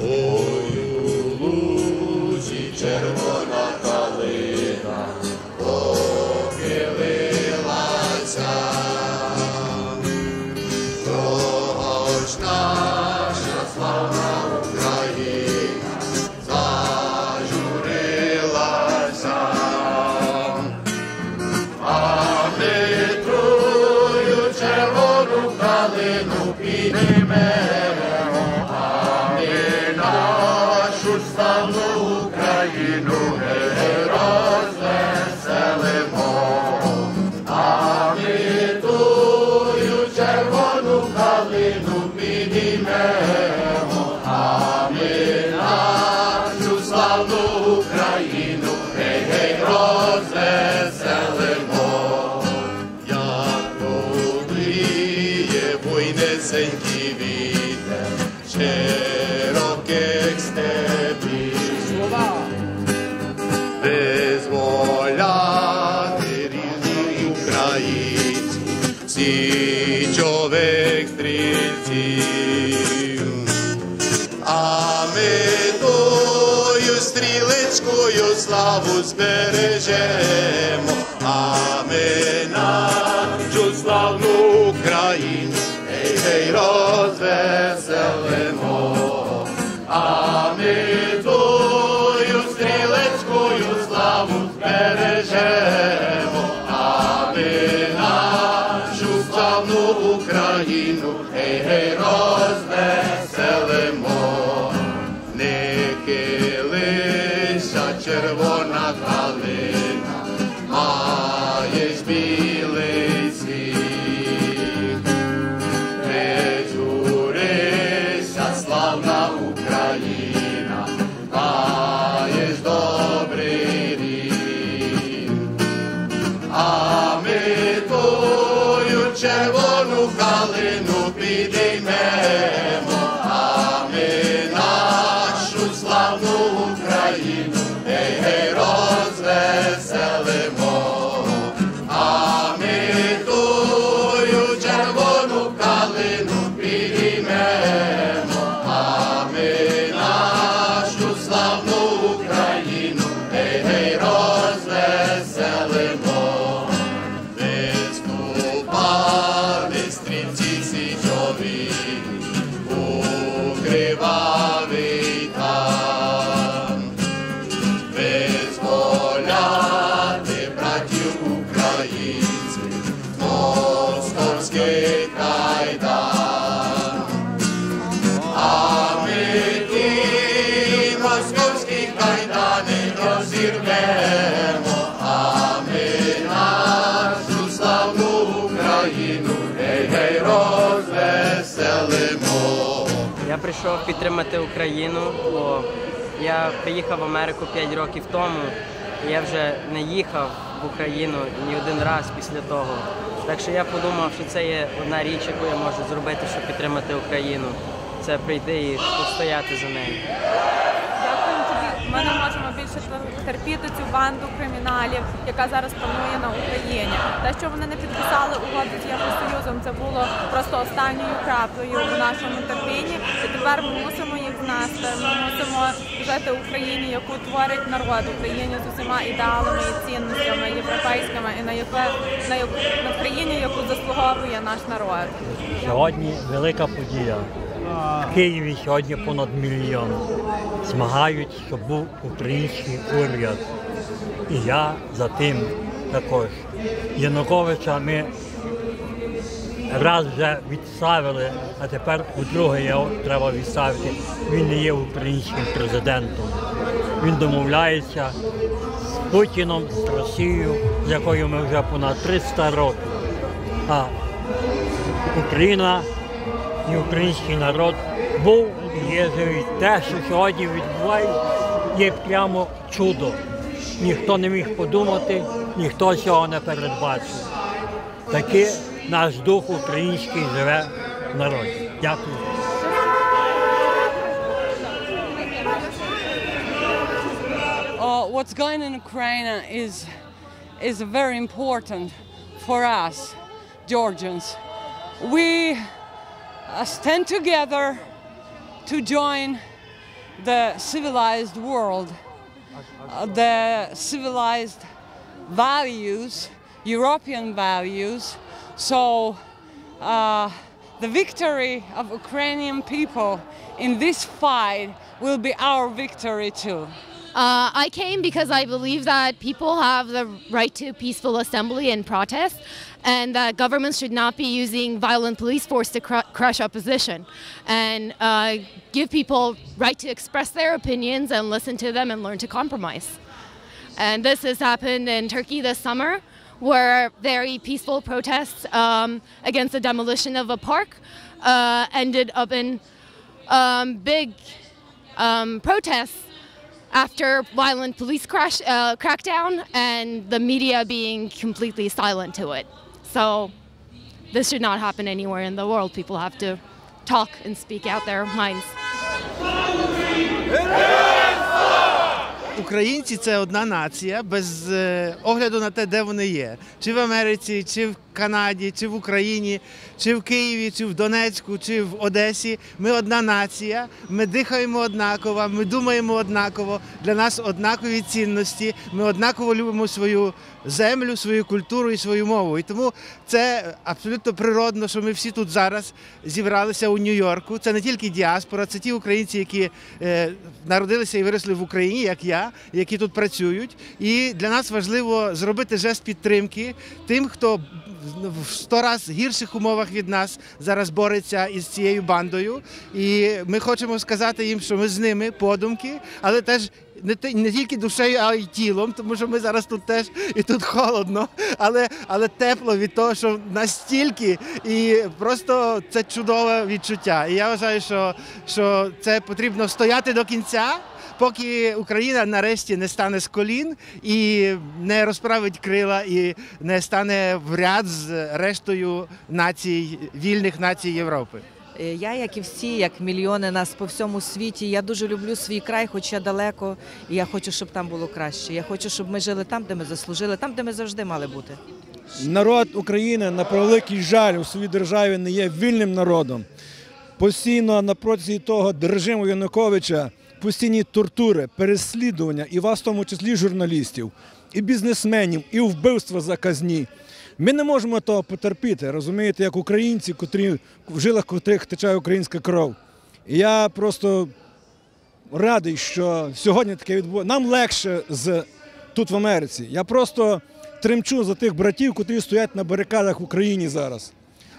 Ой, у червона калина похилилася. Того ж наша славна Україна зажурилася. А ми червону калину підіймемо, буйнесенький вітер широких степів. Визволяти рідні українці, січових стрільців. А ми тою стрілечкою славу збережемо, а ми нашу славну Україну, гей, гей, розвеселимо. Прийшов підтримати Україну, бо я приїхав в Америку 5 років тому. Я вже не їхав в Україну ні один раз після того. Так що я подумав, що це є одна річ, яку я можу зробити, щоб підтримати Україну. Це прийти і постояти за нею. Ми не можемо більше терпіти цю банду криміналів, яка зараз панує на Україні. Те, що вони не підписали угоду з Євросоюзом, це було просто останньою краплею у нашому терпінні. І тепер ми мусимо знести. Ми мусимо жити в Україні, яку творить народ, Україні з усіма ідеалами і цінностями європейськими, і на яке на яку на країні, яку заслуговує наш народ. Сьогодні велика подія. В Києві сьогодні понад мільйон. Змагають, щоб був український уряд. І я за тим також. Януковича ми раз вже відставили, а тепер удруге його треба відставити. Він не є українським президентом. Він домовляється з Путіном, з Росією, з якою ми вже понад 300 років. А Україна і український народ був і є живий. Те, що сьогодні відбувається, є прямо чудо. Ніхто не міг подумати, ніхто цього не передбачив. Таки наш дух український живе в народі. Дякую. uh, what's going on in Ukraine is is very important for us, Georgians. We uh, stand together to join the civilized world, uh, the civilized values, European values. so uh, the victory of Ukrainian people in this fight will be our victory too. Uh, I came because I believe that people have the right to peaceful assembly and protest, and that governments should not be using violent police force to cru- crush opposition, and uh, give people right to express their opinions and listen to them and learn to compromise. And this has happened in Turkey this summer, where very peaceful protests um, against the demolition of a park uh, ended up in um, big um, protests after violent police crash, uh, crackdown and the media being completely silent to it. So this should not happen anywhere in the world. People have to talk and speak out their minds. Українці це одна нація без е, огляду на те, де вони є. Чи в Америці, чи в Канаді, чи в Україні, чи в Києві, чи в Донецьку, чи в Одесі. Ми одна нація, ми дихаємо однаково, ми думаємо однаково. Для нас однакові цінності. Ми однаково любимо свою землю, свою культуру і свою мову. І тому це абсолютно природно, що ми всі тут зараз зібралися у Нью-Йорку. Це не тільки діаспора, це ті українці, які е, народилися і виросли в Україні, як я, які тут працюють. І для нас важливо зробити жест підтримки тим, хто в сто раз гірших умовах від нас зараз бореться із цією бандою. І ми хочемо сказати їм, що ми з ними подумки, але теж. Не, не тільки душею, а й тілом, тому що ми зараз тут теж і тут холодно, але, але тепло від того, що настільки, і просто це чудове відчуття. І я вважаю, що, що це потрібно стояти до кінця, поки Україна нарешті не стане з колін і не розправить крила, і не стане в ряд з рештою націй, вільних націй Європи. Е, Я, як і всі, як мільйони нас по всьому світі, я дуже люблю свій край, хоч я далеко, і я хочу, щоб там було краще. Я хочу, щоб ми жили там, де ми заслужили, там, де ми завжди мали бути. Народ України на превеликий жаль у своїй державі не є вільним народом. Постійно на протязі того режиму Януковича постійні тортури, переслідування, і вас, в тому числі журналістів, і бізнесменів, і вбивства заказні. Ми не можемо того потерпіти, розумієте, як українці, котрі в жилах котрих тече українська кров. Я просто радий, що сьогодні таке відбувається. Нам легше з тут в Америці. Я просто тремчу за тих братів, котрі стоять на барикадах в Україні зараз.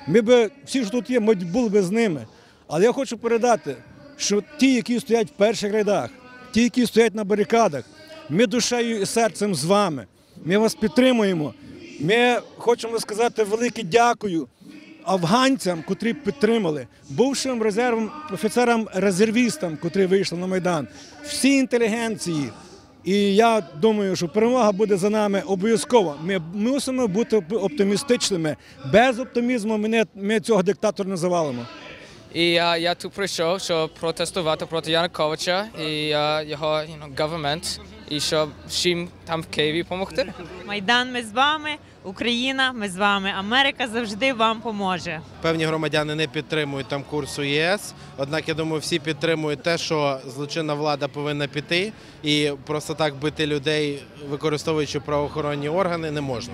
Ми би всі, що тут є, ми були би з ними. Але я хочу передати, що ті, які стоять в перших рядах, ті, які стоять на барикадах, ми душею і серцем з вами. Ми вас підтримуємо. Ми хочемо сказати велике дякую афганцям, котрі підтримали, бувшим резервом офіцерам-резервістам, котрі вийшли на Майдан, всій інтелігенції. І я думаю, що перемога буде за нами обов'язково. Ми мусимо бути оптимістичними. Без оптимізму ми, не, ми цього диктатора не завалимо. І я, я тут прийшов, щоб протестувати проти Януковича і його you know, government, і щоб всім там в Києві допомогти. Майдан, ми з вами, Україна, ми з вами. Америка завжди вам поможе. Певні громадяни не підтримують там курсу ЄС. Однак я думаю, всі підтримують те, що злочинна влада повинна піти, і просто так бити людей, використовуючи правоохоронні органи, не можна.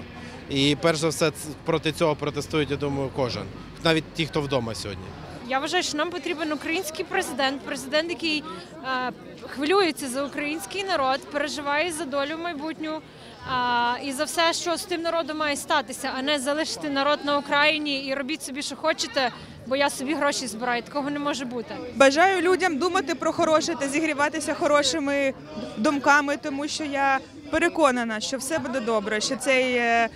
І перш за все проти цього протестують, я думаю, кожен, навіть ті, хто вдома сьогодні. Я вважаю, що нам потрібен український президент, президент, який е, хвилюється за український народ, переживає за долю майбутню е, і за все, що з тим народом має статися, а не залишити народ на Україні і робіть собі, що хочете, бо я собі гроші збираю. Такого не може бути. Бажаю людям думати про хороше та зігріватися хорошими думками, тому що я переконана, що все буде добре, що цей е,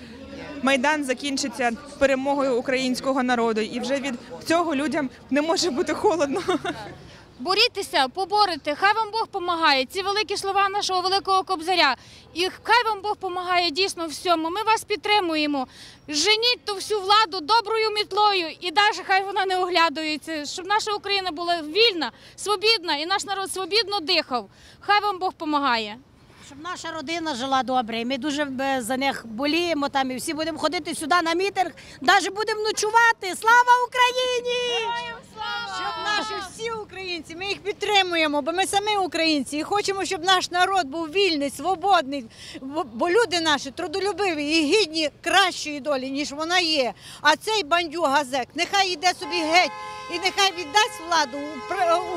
майдан закінчиться перемогою українського народу, і вже від цього людям не може бути холодно. Борітеся, поборете, хай вам Бог помагає. Ці великі слова нашого великого кобзаря. І хай вам Бог помагає дійсно всьому. Ми вас підтримуємо. Женіть ту всю владу доброю мітлою і далі хай вона не оглядується, щоб наша Україна була вільна, свобідна і наш народ свобідно дихав. Хай вам Бог помагає. Щоб наша родина жила добре. І ми дуже е, за них боліємо там і всі будемо ходити сюди на мітинг, навіть будемо ночувати. Слава Україні! Щоб наші всі українці ми їх підтримуємо, бо ми самі українці і хочемо, щоб наш народ був вільний, свободний, бо- люди наші трудолюбиві і гідні кращої долі, ніж вона є. А цей бандюга зек нехай йде собі геть і нехай віддасть владу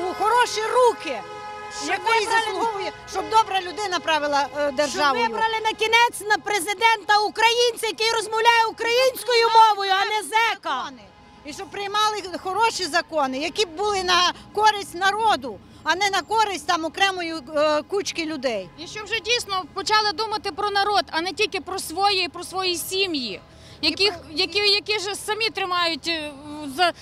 у хороші руки. Якої заслуговує, щоб добра людина правила е, державою. Щоб вибрали на кінець на президента українця, який розмовляє українською мовою, а не зека. І щоб приймали хороші закони, які б були на користь народу, а не на користь там окремої е, кучки людей. І щоб вже дійсно почали думати про народ, а не тільки про свої, про свої сім'ї, яких, які, які ж самі тримають е, за,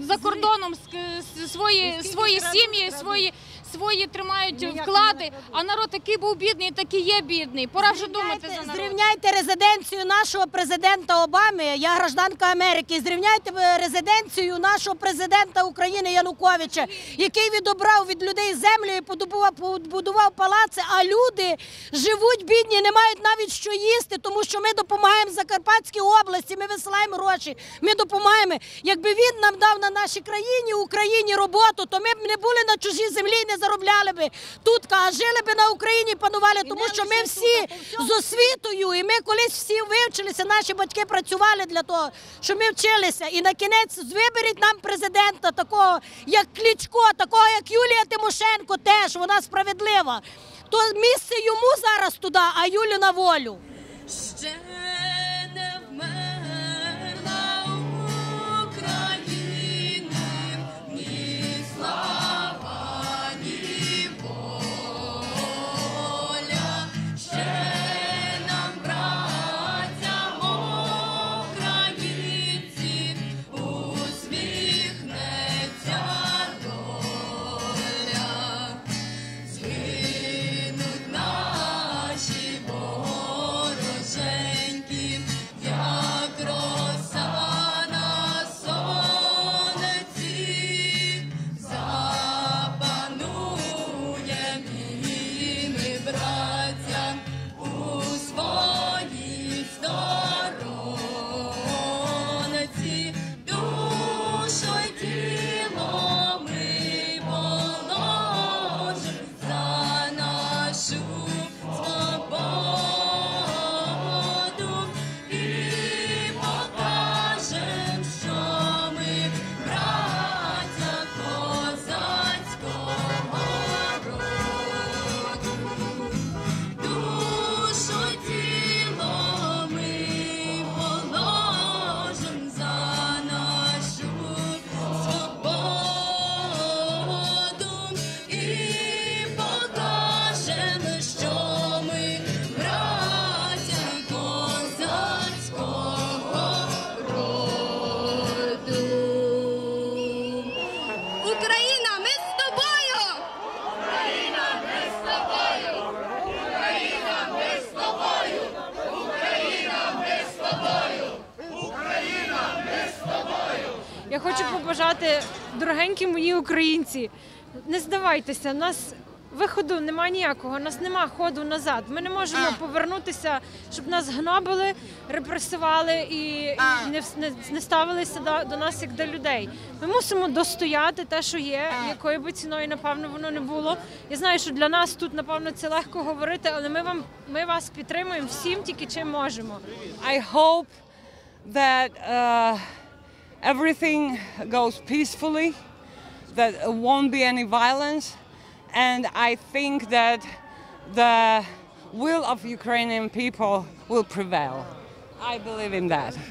за кордоном с- свої, свої сім'ї, свої, свої тримають вклади, а народ такий був бідний, так і є бідний. Пора вже думати за народ. Зрівняйте резиденцію нашого президента Обами, я гражданка Америки. Зрівняйте е, резиденцію нашого президента України Януковича, який відобрав від людей землю і побудував палаци. А люди живуть бідні, не мають навіть що їсти, тому що ми допомагаємо Закарпатській області. Ми висилаємо гроші. Ми допомагаємо. Якби він нам дав на нашій країні Україні роботу, то ми б не були на чужій землі, і не заробляли би тут, а жили би на Україні, панували, тому що ми всі з освітою, і ми колись всі вивчилися. Наші батьки працювали для того, щоб ми вчилися. І на кінець виберіть нам президента, такого як Кличко, такого як Юлія Тимошенко, теж вона справедлива. То місце йому зараз туди, а Юлю на волю. Дорогенькі мої українці, не здавайтеся, у нас виходу немає ніякого, у нас нема ходу назад. Ми не можемо повернутися, щоб нас гнобили, репресували і, і не, не, не ставилися до, до нас як до людей. Ми мусимо достояти те, що є, якою би ціною, напевно, воно не було. Я знаю, що для нас тут, напевно, це легко говорити, але ми вам ми вас підтримуємо всім, тільки чим можемо. I hope that uh, everything goes peacefully, that won't be any violence, and I think that the will of Ukrainian people will prevail. I.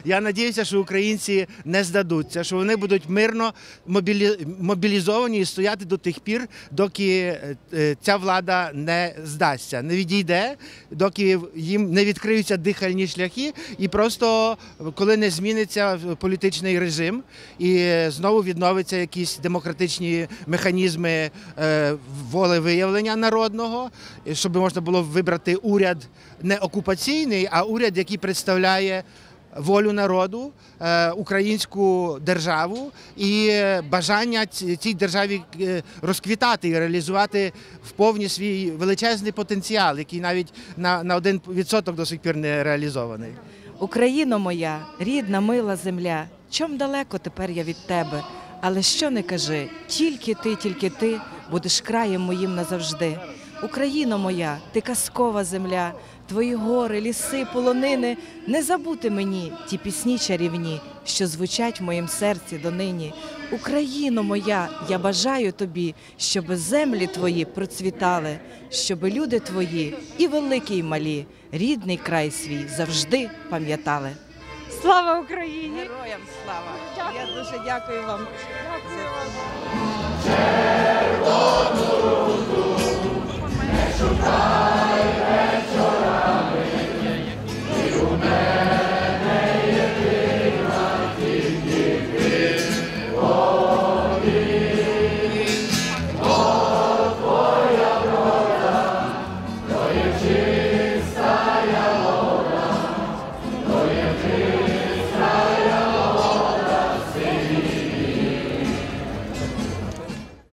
Я надіюся, що українці не здадуться, що вони будуть мирно мобілі... мобілізовані і стояти до тих пір, доки е, е, ця влада не здасться, не відійде, доки їм не відкриються дихальні шляхи, і просто коли не зміниться політичний режим і знову відновиться якісь демократичні механізми е, волевиявлення народного, щоб можна було вибрати уряд не окупаційний, а уряд, який представляє волю народу, е, українську державу і е, бажання цій державі е, розквітати і реалізувати в повні свій величезний потенціал, який навіть на, на один відсоток до сих пір не реалізований. Україно моя, рідна, мила земля, чом далеко тепер я від тебе? Але що не кажи, тільки ти, тільки ти будеш краєм моїм назавжди. Україно моя, ти казкова земля, твої гори, ліси, полонини. Не забути мені ті пісні чарівні, що звучать в моїм серці донині. Україно моя, я бажаю тобі, щоби землі твої процвітали, щоби люди твої і великі, і малі, рідний край свій завжди пам'ятали. Слава Україні! Героям слава! Я дуже дякую вам. Дякую вам.